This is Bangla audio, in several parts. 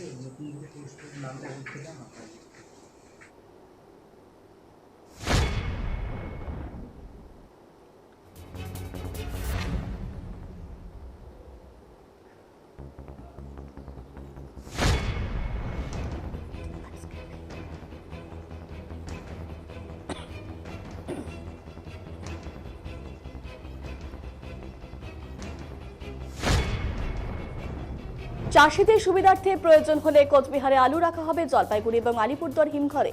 这个我们第一个就是跟他们在一嘛 চাষিদের সুবিধার্থে প্রয়োজন হলে কোচবিহারে আলু রাখা হবে জলপাইগুড়ি এবং আলিপুরদুয়ার হিমঘরে।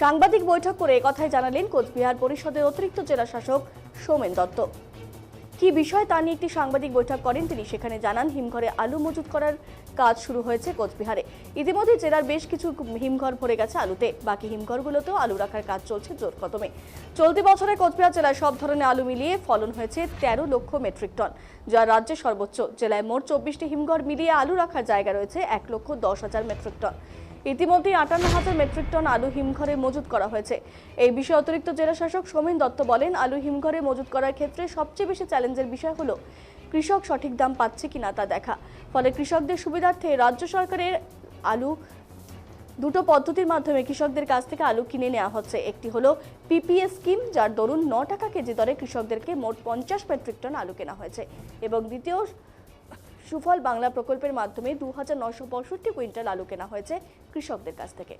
সাংবাদিক বৈঠক করে একথাই জানালেন কোচবিহার পরিষদের অতিরিক্ত জেলা শাসক সৌমেন দত্ত। কি বিষয় তা নিয়ে একটি সাংবাদিক বৈঠক করেন তিনি। সেখানে জানান, হিমঘরে আলু মজুত করার কাজ শুরু হয়েছে কোচবিহারে। ইতিমধ্যে জেলার বেশ কিছু হিমঘর ভরে গেছে আলুতে। বাকি হিমঘরগুলোতেও আলু রাখার কাজ চলছে জোর কদমে। চলতি বছরে কোচবিহার জেলায় সব ধরনের আলু মিলিয়ে ফলন হয়েছে তেরো লক্ষ মেট্রিক টন, যা রাজ্যের সর্বোচ্চ। জেলায় মোট চব্বিশটি হিমঘর মিলিয়ে আলু রাখার জায়গা রয়েছে এক লক্ষ দশ হাজার মেট্রিক টন। ইতিমধ্যেই আটান্ন হাজার মেট্রিক টন আলু হিমঘরে মজুত করা হয়েছে। এই বিষয়ে অতিরিক্ত জেলা শাসক সমীন দত্ত বলেন, আলু হিমঘরে মজুত করার ক্ষেত্রে সবচেয়ে বেশি চ্যালেঞ্জের বিষয় হলো, কৃষক সঠিক দাম পাচ্ছে কিনা তা দেখা। ফলে কৃষকদের সুবিধার্থে রাজ্য সরকারের আলু দুটো পদ্ধতির মাধ্যমে কৃষকদের কাছ থেকে আলু কিনে নেওয়া হচ্ছে। একটি হলো পিপিএস স্কিম, যার দরুন ন টাকা কেজি দরে কৃষকদেরকে মোট পঞ্চাশ মেট্রিক টন আলু কেনা হয়েছে। এবং দ্বিতীয় সুফল বাংলা প্রকল্পের মাধ্যমে দু হাজার নশো পঁয়ষট্টি কুইন্টাল আলু কেনা হয়েছে কৃষকদের কাছ থেকে।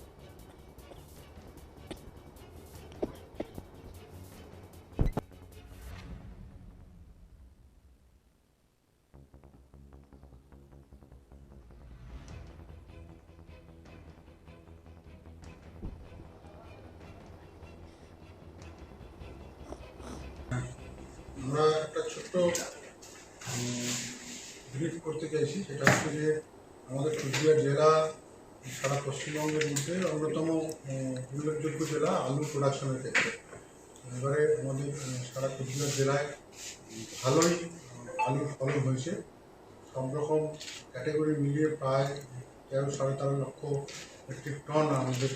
আমরা একটা ছোট্ট ব্রিফ করতে চাইছি, সেটা হচ্ছে যে আমাদের কুচবিহার জেলা, সারা পশ্চিমবঙ্গের মধ্যে অন্যতম উল্লেখযোগ্য জেলা আলু প্রোডাকশনের ক্ষেত্রে। এবারে আমাদের সারা কুচবিহার জেলায় ভালোই আলুর ফলন হয়েছে। সব রকম ক্যাটাগরি মিলিয়ে প্রায় তেরো, সাড়ে তেরো লক্ষ মেট্রিক টন আমাদের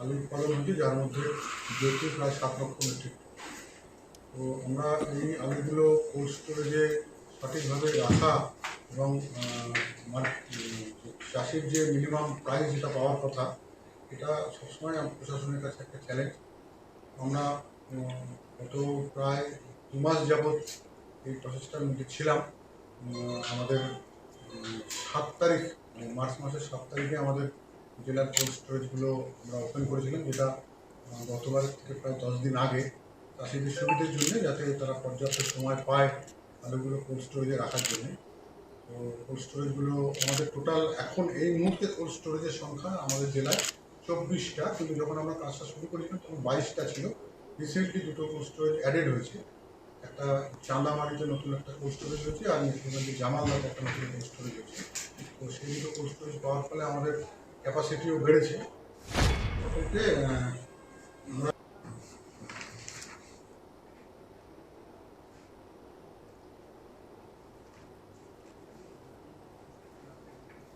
আলুর ফলন হয়েছে, যার মধ্যে যেহেতু প্রায় সাত লক্ষ মেট্রিক টন তো আমরা এই আলুগুলো কোল্ড স্টোরেজে সঠিকভাবে রাখা এবং উম, চাষির যে মিনিমাম প্রাইস যেটা পাওয়ার কথা এটা সবসময় প্রশাসনের কাছে একটা চ্যালেঞ্জ আমরা গত প্রায় দু মাস যাবৎ এই প্রসেসটার মধ্যে ছিলাম। আমাদের সাত তারিখ মানে মার্চ মাসের সাত তারিখে আমাদের জেলার কোল্ড স্টোরেজগুলো আমরা ওপেন করেছিলাম যেটা গতবার থেকে প্রায় দশ দিন আগে। চাষিদের সুবিধের জন্য যাতে তারা পর্যাপ্ত সময় পায় আলুগুলো কোল্ড স্টোরেজে রাখার জন্য। তো কোল্ড স্টোরেজগুলো আমাদের টোটাল এখন এই মুহূর্তে কোল্ড স্টোরেজের সংখ্যা আমাদের জেলায় চব্বিশটা। কিন্তু যখন আমরা কাজটা শুরু করেছিলাম তখন বাইশটা ছিল। রিসেন্টলি দুটো কোল্ড স্টোরেজ অ্যাডেড হয়েছে। একটা চাঁদামারিতে নতুন একটা কোল্ড স্টোরেজ হয়েছে, আর নিত্যগঞ্জে জামালদাতে একটা নতুন কোল্ড স্টোরেজ হয়েছে। তো সেই দুটো কোল্ড স্টোরেজ পাওয়ার ফলে আমাদের ক্যাপাসিটিও বেড়েছে। আমরা